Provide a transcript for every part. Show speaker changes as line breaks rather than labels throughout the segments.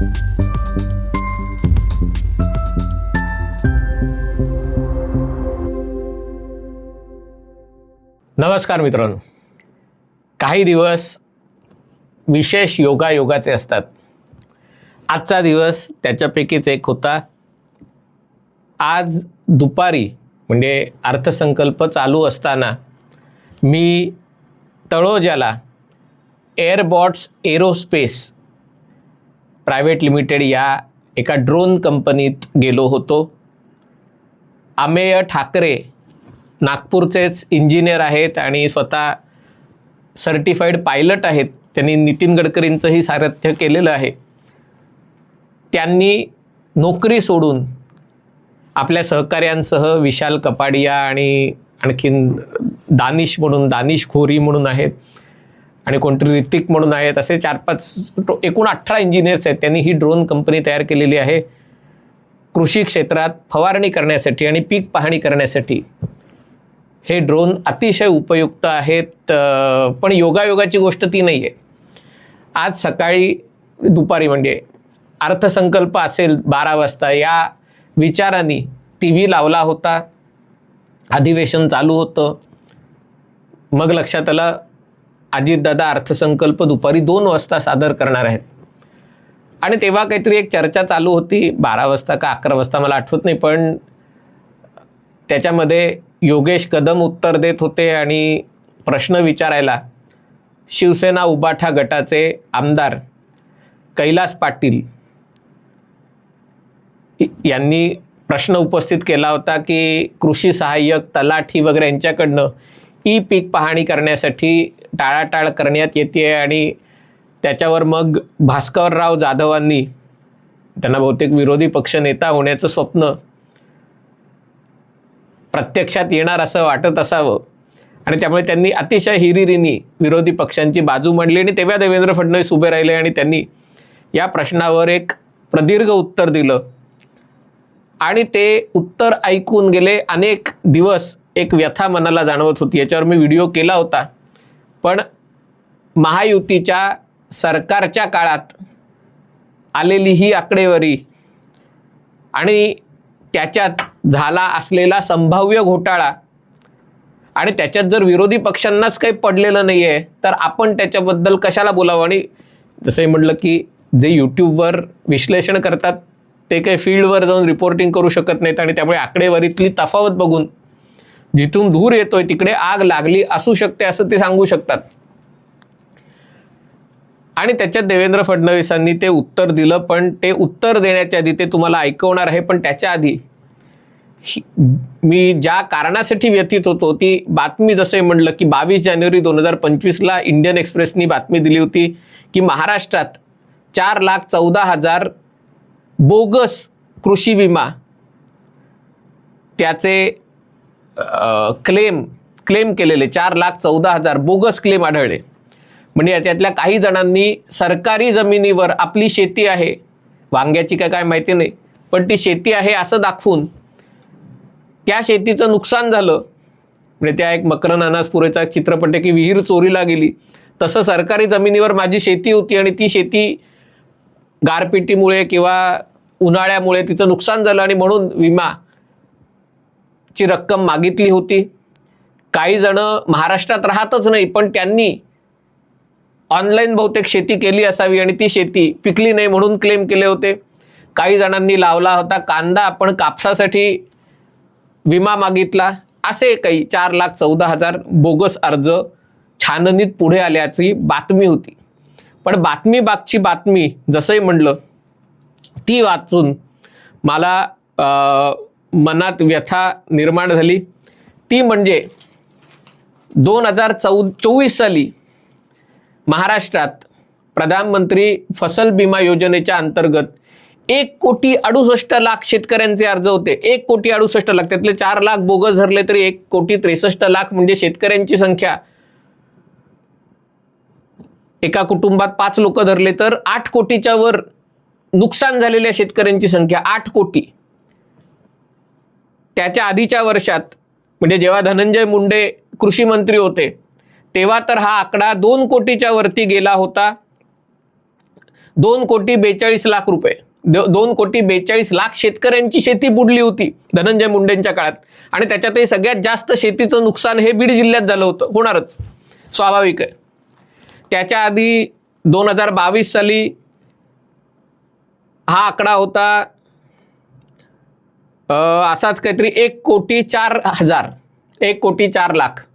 नमस्कार मित्रांनो. काही दिवस विशेष योगा योगाचे असतात. आजचा दिवस त्याच्यापैकीच एक होता. आज दुपारी म्हणजे अर्थसंकल्प चालू असताना मी तळोजाला एअरबॉट्स एरोस्पेस प्रायव्हेट लिमिटेड या एका ड्रोन कंपनीत गेलो होतो. आमेय ठाकरे नागपूरचेच इंजिनियर आहेत आणि स्वतः सर्टिफाईड पायलट आहेत. त्यांनी नितीन गडकरींचंही सारथ्य केलेलं आहे. त्यांनी नोकरी सोडून आपल्या सहकाऱ्यांसह विशाल कपाडिया आणि आणखीन दानिश म्हणून दानिश खोरी म्हणून आहेत. आणि कोणतरी ऋतिक म्हणून आहेत. असे चार पाच एकूण अठरा इंजिनियर्स आहेत. त्यांनी ही ड्रोन कंपनी तयार केलेली आहे. कृषी क्षेत्रात फवारणी करण्यासाठी आणि पीक पाहणी करण्यासाठी. हे ड्रोन अतिशय उपयुक्त आहेत. पण योगायोगाची गोष्ट ती नाही आहे आज सकाळी दुपारी म्हणजे अर्थसंकल्प असेल बारा वाजता या विचारांनी टी व्ही लावला होता. अधिवेशन चालू होतं. मग लक्षात आलं अजितदादा अर्थसंकल्प दुपारी दोन वाजता सादर करणार आहेत. आणि तेव्हा काहीतरी एक चर्चा चालू होती बारा वाजता का अकरा वाजता मला आठवत नाही पण त्याच्यामध्ये योगेश कदम उत्तर देत होते आणि प्रश्न विचारायला शिवसेना उबाठा गटाचे आमदार कैलास पाटील यांनी प्रश्न उपस्थित केला होता की कृषी सहाय्यक तलाठी वगैरे यांच्याकडनं ई पीक पाहणी करण्यासाठी टाळाटाळ करण्यात येते आणि त्याच्यावर मग भास्करराव जाधवांनी त्यांना बहुतेक विरोधी पक्ष नेता होण्याचं स्वप्न प्रत्यक्षात येणार असं वाटत असावं. आणि त्यामुळे त्यांनी अतिशय हिरिरीनी विरोधी पक्षांची बाजू मांडली आणि तेव्हा देवेंद्र फडणवीस उभे राहिले आणि त्यांनी या प्रश्नावर एक प्रदीर्घ उत्तर दिलं. आणि ते उत्तर ऐकून गेले अनेक दिवस एक व्यथा मनाला जाणवत होती. याच्यावर मी व्हिडिओ केला होता. पण महायुतीच्या सरकारच्या काळात आलेली ही आकडेवारी आणि त्याच्यात झाला असलेला संभाव्य घोटाळा आणि त्याच्यात जर विरोधी पक्षांनाच काही पडलेलं नाही आहे तर आपण त्याच्याबद्दल कशाला बोलावं? आणि जसंही म्हटलं की जे यूट्यूबवर विश्लेषण करतात ते काही फील्डवर जाऊन रिपोर्टिंग करू शकत नाहीत आणि त्यामुळे आकडेवारीतली तफावत बघून जिथून धूर येतोय तिकडे आग लागली असू शकते असं ते सांगू शकतात. आणि त्याच्यात देवेंद्र फडणवीसांनी ते उत्तर दिलं पण ते उत्तर देण्याच्या आधी ते तुम्हाला ऐकवणार आहे पण त्याच्या आधी मी ज्या कारणासाठी व्यथित होतो ती बातमी जसं म्हणलं की बावीस जानेवारी दोन हजार पंचवीसला इंडियन एक्सप्रेसनी बातमी दिली होती की महाराष्ट्रात चार लाख चौदा हजार बोगस कृषी विमा त्याचे क्लेम क्लेम केलेले. चार लाख चौदा हजार बोगस क्लेम आढळले. म्हणजे याच्यातल्या काही जणांनी सरकारी जमिनीवर आपली शेती आहे. वांग्याची काय काय माहिती नाही. पण ती शेती आहे असं दाखवून त्या शेतीचं नुकसान झालं. म्हणजे त्या एक मकरन अनासपुरेचा एक चित्रपट आहे की विहीर चोरीला गेली. तसं सरकारी जमिनीवर माझी शेती होती आणि ती शेती गारपिटीमुळे किंवा उन्हाळ्यामुळे तिचं नुकसान झालं आणि म्हणून विमा ची रक्कम मागितली होती. काही जण महाराष्ट्रात राहतच नाही पण त्यांनी ऑनलाईन बहुतेक शेती केली असावी आणि ती शेती पिकली नाही म्हणून क्लेम केले होते. काही जणांनी लावला होता कांदा आपण कापसासाठी विमा मागितला. असे काही चार लाख चौदा हजार बोगस अर्ज छाननीत पुढे आल्याची बातमी होती. पण बातमी बागची बातमी जसंही म्हणलं ती वाचून मला मनात व्यथा निर्माण झाली. ती म्हणजे दोन हजार चौ चोवीस साली महाराष्ट्रात प्रधानमंत्री फसल बिमा योजनेच्या अंतर्गत एक कोटी अडुसष्ट लाख शेतकऱ्यांचे अर्ज होते. एक कोटी अडुसष्ट लाख त्यातले चार लाख बोगस धरले तरी एक कोटी त्रेसष्ट लाख म्हणजे शेतकऱ्यांची संख्या. एका कुटुंबात पाच लोक धरले तर आठ कोटीच्या वर नुकसान झालेल्या शेतकऱ्यांची संख्या आठ कोटी. त्याच्या आधीच्या वर्षात म्हणजे जेव्हा धनंजय मुंडे कृषी मंत्री होते तेव्हा तर हा आकडा दोन कोटीच्या वरती गेला होता. दोन कोटी बेचाळीस लाख रुपये. दो- दोन कोटी बेचाळीस लाख शेतकऱ्यांची शेती बुडली होती धनंजय मुंडेंच्या काळात. आणि त्याच्यातही सगळ्यात जास्त शेतीचं नुकसान हे बीड जिल्ह्यात झालं होतं. होणारच. स्वाभाविक आहे. त्याच्या आधी दोन हजार बावीस साली हा आकडा होता. असाच काहीतरी एक कोटी चार हजार एक कोटी चार लाख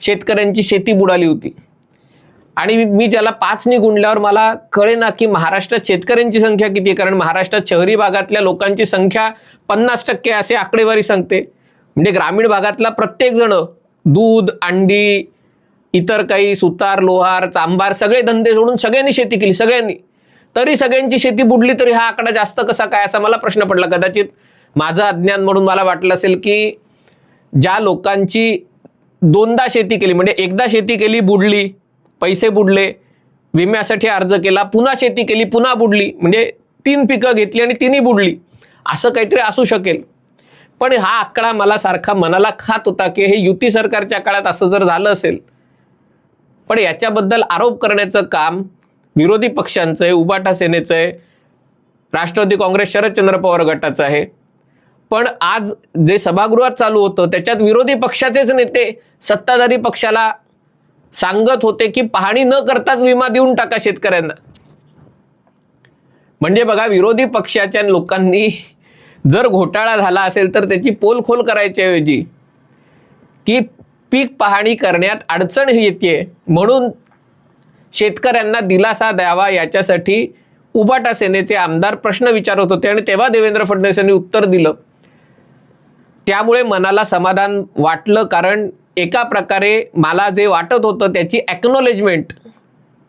शेतकऱ्यांची शेती बुडाली होती. आणि मी- मी ज्याला पाचनी गुणल्यावर मला कळे ना की महाराष्ट्रात शेतकऱ्यांची संख्या किती आहे? कारण महाराष्ट्रात शहरी भागातल्या लोकांची संख्या पन्नास टक्के असे आकडेवारी सांगते. म्हणजे ग्रामीण भागातला प्रत्येक जण दूध अंडी इतर काही सुतार लोहार चांभार सगळे धंदे सोडून सगळ्यांनी शेती केली सगळ्यांनी. तरी सगळ्यांची शेती बुडली तरी हा आकडा जास्त कसा काय? असा मला प्रश्न पडला कदाचित माझं अज्ञान म्हणून मला वाटलं असेल की ज्या लोकांची दोनदा शेती केली म्हणजे एकदा शेती केली बुडली पैसे बुडले विम्यासाठी अर्ज केला पुन्हा शेती केली पुन्हा बुडली म्हणजे तीन पिकं घेतली आणि तिन्ही बुडली असं काहीतरी असू शकेल. पण हा आकडा मला सारखा मनाला खात होता की हे युती सरकारच्या काळात असं जर झालं असेल पण याच्याबद्दल आरोप करण्याचं काम विरोधी पक्षांचं आहे उबाटा सेनेचं आहे राष्ट्रवादी काँग्रेस शरदचंद्र पवार गटाचं आहे. पण आज जे सभागृहात चालू होतं त्याच्यात विरोधी पक्षाचेच नेते सत्ताधारी पक्षाला सांगत होते की पाहणी न करताच विमा देऊन टाका शेतकऱ्यांना. म्हणजे बघा विरोधी पक्षाच्या लोकांनी जर घोटाळा झाला असेल तर त्याची पोलखोल करायच्याऐवजी की पीक पाहणी करण्यात अडचण येते म्हणून शेतकऱ्यांना दिलासा द्यावा याच्यासाठी उबाटा सेनेचे आमदार प्रश्न विचारत होते आणि तेव्हा देवेंद्र फडणवीस यांनी उत्तर दिलं. त्यामुळे मनाला समाधान वाटलं कारण एका प्रकारे मला जे वाटत होतं त्याची ॲक्नॉलेजमेंट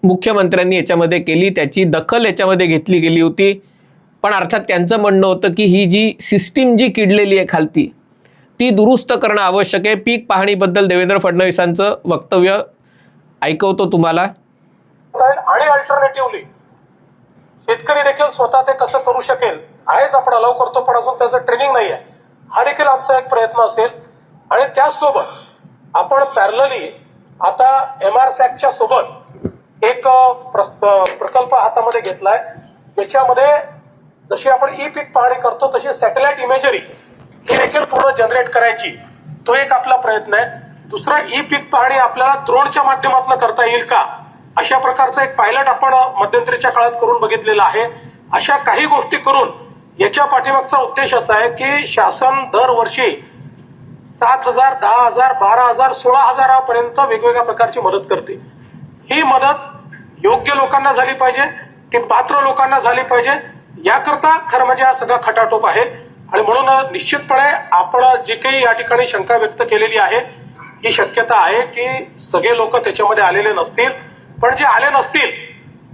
मुख्यमंत्र्यांनी याच्यामध्ये केली त्याची दखल याच्यामध्ये घेतली गेली होती. पण अर्थात त्यांचं म्हणणं होतं की ही जी सिस्टीम जी किडलेली आहे खालती ती दुरुस्त करणं आवश्यक आहे. पीक पाहणीबद्दल देवेंद्र फडणवीसांचं वक्तव्य ऐकवतो तुम्हाला.
आणि अल्टरनेटिव्हली शेतकरी देखील स्वतः ते कसं करू शकेल आहेच आपण अलाव करतो पण अजून त्याचं ट्रेनिंग नाही आहे हा देखील आमचा एक प्रयत्न असेल. आणि त्याचसोबत आपण पॅरलली आता एम आर सॅकच्या सोबत एक प्रस- प्रकल्प हातामध्ये घेतलाय. ज्याच्यामध्ये जशी आपण ई पीक पाहणी करतो तशी सॅटेलाइट इमेजरी ही देखील पूर्ण जनरेट करायची. तो एक आपला प्रयत्न आहे. दुसरं ई पीक पाहणी आपल्याला द्रोणच्या माध्यमातून करता येईल का? अशा प्रकारचं एक पायलट आपण मध्यंतरीच्या काळात करून बघितलेलं आहे. अशा काही गोष्टी करून याच्या पाठीमागचा उद्देश असा आहे की शासन दरवर्षी सात हजार दहा हजार बारा हजार सोळा हजारापर्यंत वेगवेगळ्या प्रकारची मदत करते. ही मदत योग्य लोकांना झाली पाहिजे ती पात्र लोकांना झाली पाहिजे याकरता खरं म्हणजे हा सगळा खटाटोप आहे. आणि म्हणून निश्चितपणे आपण जी काही या ठिकाणी शंका व्यक्त केलेली आहे ही शक्यता आहे की सगळे लोक त्याच्यामध्ये आलेले नसतील. पण जे आले नसतील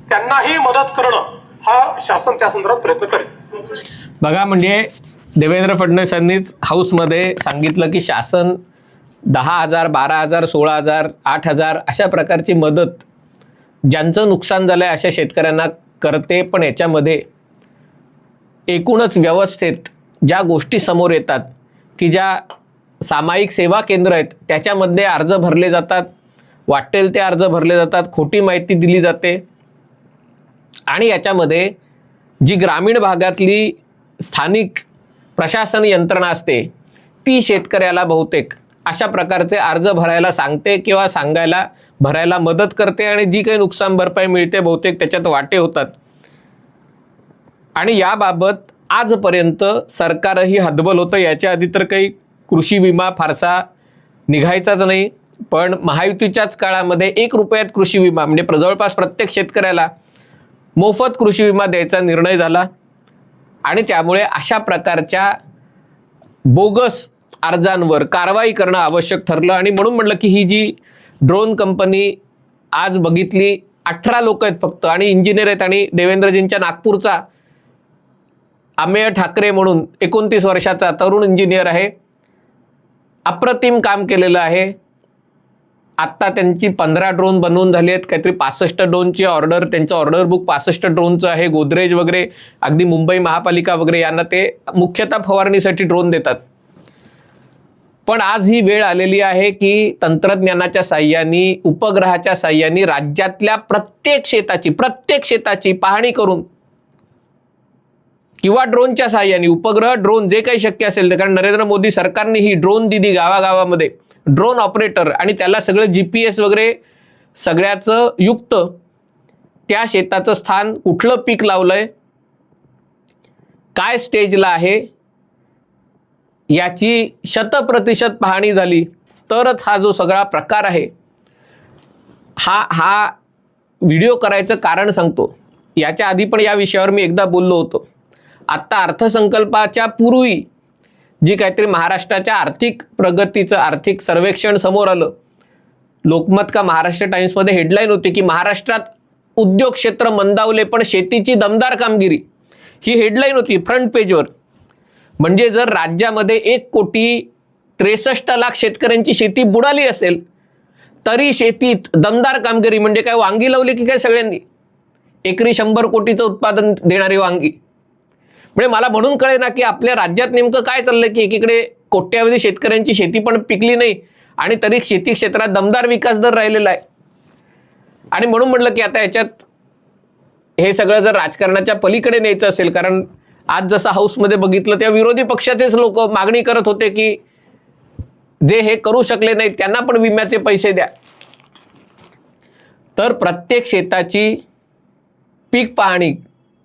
त्यांनाही मदत करणं हा शासन त्या संदर्भात प्रयत्न करेल.
बघा म्हणजे देवेंद्र फडणवीसांनीच हाऊसमध्ये सांगितलं की शासन दहा हजार बारा हजार सोळा हजार आठ हजार अशा प्रकारची मदत ज्यांचं नुकसान झालं आहे अशा शेतकऱ्यांना करते पण याच्यामध्ये एकूणच व्यवस्थेत ज्या गोष्टी समोर येतात की ज्या सामायिक सेवा केंद्र आहेत त्याच्यामध्ये अर्ज भरले जातात वाटेल ते अर्ज भरले जातात खोटी माहिती दिली जाते. आणि याच्यामध्ये जी ग्रामीण भागातली स्थानिक प्रशासन यंत्रणा असते ती शेतकऱ्याला बहुतेक अशा प्रकारचे अर्ज भरायला सांगते किंवा सांगायला भरायला मदत करते आणि जी काही नुकसान भरपाई मिळते बहुतेक त्याच्यात वाटे होतात. आणि याबाबत आजपर्यंत सरकारही हतबल होतं. याच्या आधी तर काही कृषी विमा फारसा निघायचाच नाही पण महायुतीच्याच काळामध्ये एक रुपयात कृषी विमा म्हणजे जवळपास प्रत्येक शेतकऱ्याला मोफत कृषी विमा द्यायचा निर्णय झाला. आणि त्यामुळे अशा प्रकारच्या बोगस अर्जांवर कारवाई करणं आवश्यक ठरलं. आणि म्हणून म्हटलं की ही जी ड्रोन कंपनी आज बघितली अठरा लोक आहेत फक्त. आणि इंजिनियर आहेत आणि देवेंद्रजींच्या नागपूरचा अमेय ठाकरे म्हणून एकोणतीस वर्षाचा तरुण इंजिनियर आहे. अप्रतिम काम केलेलं आहे. आत्ता त्यांची पंधरा ड्रोन बनवून झाली आहेत. काहीतरी पासष्ट ड्रोनची ऑर्डर त्यांचं ऑर्डर बुक पासष्ट ड्रोनचं आहे. गोदरेज वगैरे अगदी मुंबई महापालिका वगैरे यांना ते मुख्यतः फवारणीसाठी ड्रोन देतात. पण आज ही वेळ आलेली आहे की तंत्रज्ञानाच्या साह्याने उपग्रहाच्या साह्याने राज्यातल्या प्रत्येक शेताची प्रत्येक शेताची पाहणी करून किंवा ड्रोनच्या साह्याने उपग्रह ड्रोन जे काही शक्य असेल ते कारण नरेंद्र मोदी सरकारने ही ड्रोन दिली गावागावामध्ये. ड्रोन ऑपरेटर आणि त्याला सगळं जी पी एस वगैरे सगळ्याचं युक्त त्या शेताचं स्थान कुठलं पीक लावलंय? काय स्टेजला आहे? याची शतप्रतिशत पाहणी झाली. तरच हा जो सगळा प्रकार आहे हा हा व्हिडिओ करायचं कारण सांगतो. याच्या आधी पण या विषयावर मी एकदा बोललो होतो. आत्ता अर्थसंकल्पाच्या पूर्वी जी काहीतरी महाराष्ट्राच्या आर्थिक प्रगतीचं आर्थिक सर्वेक्षण समोर आलं. लोकमत का महाराष्ट्र टाइम्समध्ये हेडलाईन होती की महाराष्ट्रात उद्योग क्षेत्र मंदावले पण शेतीची दमदार कामगिरी. ही हेडलाईन होती फ्रंट पेजवर म्हणजे जर राज्यामध्ये एक कोटी त्रेसष्ट लाख शेतकऱ्यांची शेती बुडाली असेल तरी शेतीत दमदार कामगिरी म्हणजे काय वांगी लावली की काय सगळ्यांनी? एकरी शंभर कोटीचं उत्पादन देणारी वांगी. म्हणजे मला म्हणून कळे ना की आपल्या राज्यात नेमकं काय चाललंय की एकीकडे कोट्यावधी शेतकऱ्यांची शेती पण पिकली नाही आणि तरी शेती क्षेत्रात दमदार विकास दर राहिलेला आहे. आणि म्हणून म्हटलं की आता याच्यात हे सगळं जर राजकारणाच्या पलीकडे न्यायचं असेल कारण आज जसं हाऊसमध्ये बघितलं त्या विरोधी पक्षाचेच लोक मागणी करत होते की जे हे करू शकले नाहीत त्यांना पण विम्याचे पैसे द्या. तर प्रत्येक शेताची पीक पाहणी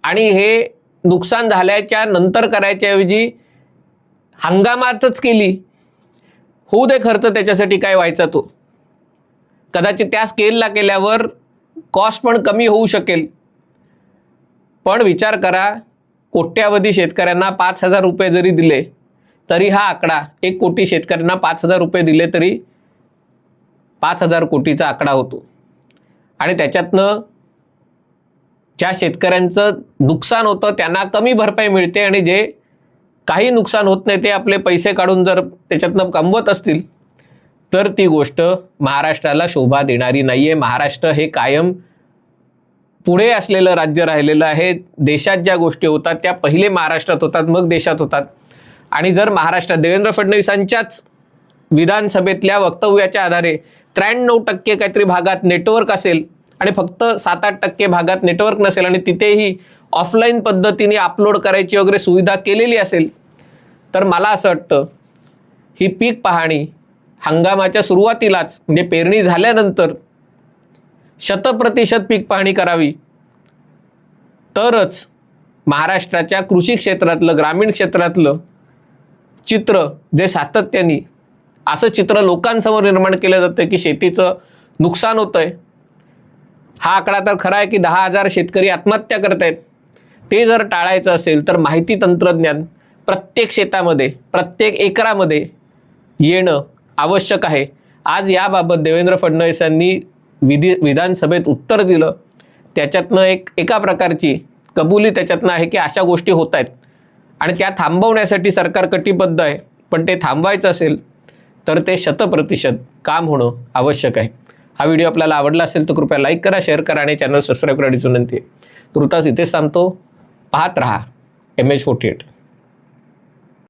आणि हे नुकसान झाल्याच्यानंतर करायच्या ऐवजी हंगामातच केली. होऊ दे खर्च त्याच्यासाठी काय व्हायचा तो. कदाचित त्या स्केलला केल्यावर कॉस्ट पण कमी होऊ शकेल. पण विचार करा कोट्यावधी शेतकऱ्यांना पाच हजार रुपये जरी दिले तरी हा आकडा एक कोटी शेतकऱ्यांना पाच हजार रुपये दिले तरी पाच हजार कोटीचा आकडा होतो. आणि त्याच्यातनं ज्या शेतकऱ्यांचं नुकसान होतं त्यांना कमी भरपाई मिळते आणि जे काही नुकसान होत नाही ते आपले पैसे काढून जर त्याच्यातनं कमवत असतील तर ती गोष्ट महाराष्ट्राला शोभा देणारी नाही आहे महाराष्ट्र हे कायम पुढे असलेलं राज्य राहिलेलं आहे. देशात ज्या गोष्टी होतात त्या पहिले महाराष्ट्रात होतात मग देशात होतात. आणि जर महाराष्ट्रात देवेंद्र फडणवीसांच्याच विधानसभेतल्या वक्तव्याच्या आधारे त्र्याण्णव टक्के काहीतरी भागात नेटवर्क असेल आणि फक्त सात आठ टक्के भागात नेटवर्क नसेल आणि तिथेही ऑफलाईन पद्धतीने अपलोड करायची वगैरे सुविधा केलेली असेल तर मला असं वाटतं ही पीक पाहणी हंगामाच्या सुरुवातीलाच म्हणजे पेरणी झाल्यानंतर शतप्रतिशत पीक पाहणी करावी. तरच महाराष्ट्राच्या कृषी क्षेत्रातलं ग्रामीण क्षेत्रातलं चित्र जे सातत्याने असं चित्र लोकांसमोर निर्माण केलं जातं की शेतीचं नुकसान होतं आहे हा आकडा तर खरा आहे की दहा हजार शेतकरी आत्महत्या करत आहेत ते जर टाळायचं असेल तर माहिती तंत्रज्ञान प्रत्येक शेतामध्ये प्रत्येक एकरामध्ये येणं आवश्यक आहे. आज याबाबत देवेंद्र फडणवीस यांनी विधी विधानसभेत उत्तर दिलं. त्याच्यातनं एक एका प्रकारची कबुली त्याच्यातनं आहे की अशा गोष्टी होत आहेत आणि त्या थांबवण्यासाठी सरकार कटिबद्ध आहे. पण ते थांबवायचं असेल तर ते शतप्रतिशत काम होणं आवश्यक आहे. हा व्हिडिओ आपल्याला आवडला असेल तर कृपया लाईक करा शेअर करा आणि चॅनल सबस्क्राईब करण्याची विनंती आहे. तुर्तास इथेच थांबतो. पाहत राहा. M H forty eight